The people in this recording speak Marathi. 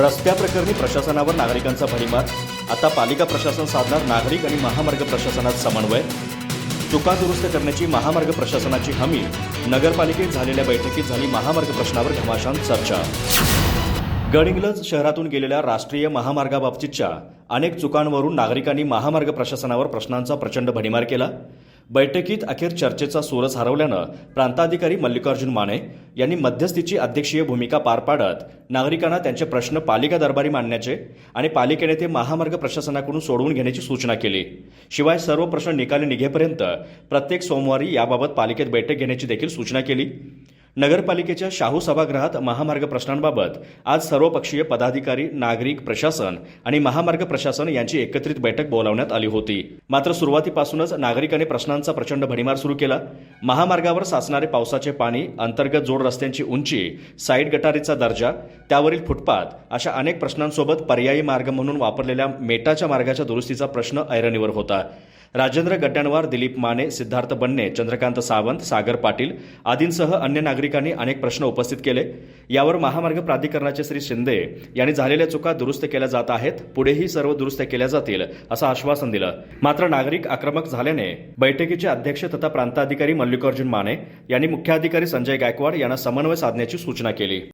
रस्त्याप्रकरणी प्रशासनावर नागरिकांचा भडीमार. आता पालिका प्रशासन साधणार नागरिक आणि महामार्ग प्रशासनात समन्वय. चुका दुरुस्त करण्याची महामार्ग प्रशासनाची हमी. नगरपालिकेत झालेल्या बैठकीत झाली महामार्ग प्रश्नावर घमाशान चर्चा. गडिंग्लज शहरातून गेलेल्या राष्ट्रीय महामार्गाबाबतीतच्या अनेक चुकांवरून नागरिकांनी महामार्ग प्रशासनावर प्रश्नांचा प्रचंड भडीमार केला. बैठकीत अखेर चर्चेचा सूरच हरवल्यानं प्रांताधिकारी मल्लिकार्जुन माने यांनी मध्यस्थीची अध्यक्षीय भूमिका पार पाडत नागरिकांना त्यांचे प्रश्न पालिका दरबारी मांडण्याचे आणि पालिकेने ते महामार्ग प्रशासनाकडून सोडवून घेण्याची सूचना केली. शिवाय सर्व प्रश्न निकाली निघेपर्यंत प्रत्येक सोमवारी याबाबत पालिकेत बैठक घेण्याची देखील सूचना केली. नगरपालिकेच्या शाहू सभागृहात महामार्ग प्रश्नांबाबत आज सर्वपक्षीय पदाधिकारी नागरिक प्रशासन आणि महामार्ग प्रशासन यांची एकत्रित बैठक बोलावण्यात आली होती. मात्र सुरुवातीपासूनच नागरिकांनी प्रश्नांचा प्रचंड भडीमार सुरू केला. महामार्गावर साचणारे पावसाचे पाणी अंतर्गत जोड रस्त्यांची उंची साईड गटारीचा दर्जा त्यावरील फुटपाथ अशा अनेक प्रश्नांसोबत पर्यायी मार्ग म्हणून वापरलेल्या मेटाच्या मार्गाच्या दुरुस्तीचा प्रश्न ऐरणीवर होता. राजेंद्र गड्ड्यांवार दिलीप माने सिद्धार्थ बन्ने चंद्रकांत सावंत सागर पाटील आदींसह अन्य नागरिकांनी अनेक प्रश्न उपस्थित केले. यावर महामार्ग प्राधिकरणाचे श्री शिंदे यांनी झालेल्या चुका दुरुस्त केल्या जात आहेत. पुढेही सर्व दुरुस्त केल्या जातील असं आश्वासन दिलं. मात्र नागरिक आक्रमक झाल्याने बैठकीचे अध्यक्ष तथा प्रांताधिकारी मल्लिकार्जुन माने यांनी मुख्याधिकारी संजय गायकवाड यांना समन्वय साधण्याची सूचना केली.